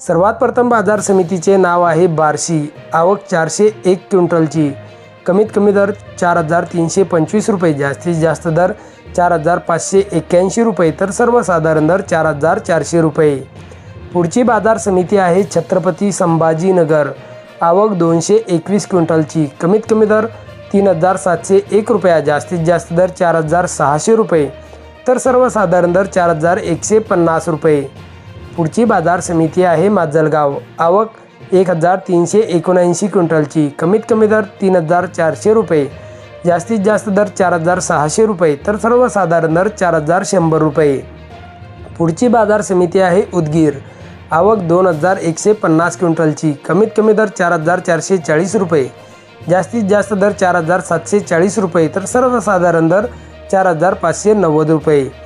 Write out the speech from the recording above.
सर्वात प्रथम बाजार समितीचे नाव आहे बार्शी. आवक चारशे एक क्विंटलची. कमीत कमी दर चार हजार तीनशे पंचवीस रुपये. जास्तीत जास्त दर चार हजार पाचशे एक्क्याऐंशी रुपये. तर सर्वसाधारण दर चार हजार चारशे रुपये. पुढची बाजार समिती आहे छत्रपती संभाजीनगर. आवक दोनशे एकवीस क्विंटलची. कमीत कमी दर तीन हजार सातशे एक रुपया. जास्तीत जास्त दर चार हजार सहाशे रुपये. तर सर्वसाधारण दर चार हजार एकशे पन्नास रुपये. पुढची बाजार समिती आहे माजलगाव. आवक एक हजार तीनशे एकोणऐंशी क्विंटलची. कमीत कमी दर तीन हजार चारशे रुपये. जास्तीत जास्त दर चार हजार सहाशे रुपये. तर सर्वसाधारण दर चार हजार शंभर रुपये. पुढची बाजार समिती आहे उदगीर. आवक दोन हजार एकशे पन्नास क्विंटलची. कमीत कमी दर चार हजार चारशे चाळीस रुपये. जास्तीत जास्त दर चार हजार सातशे चाळीस रुपये. तर सर्वसाधारण दर चार हजार पाचशे नव्वद रुपये.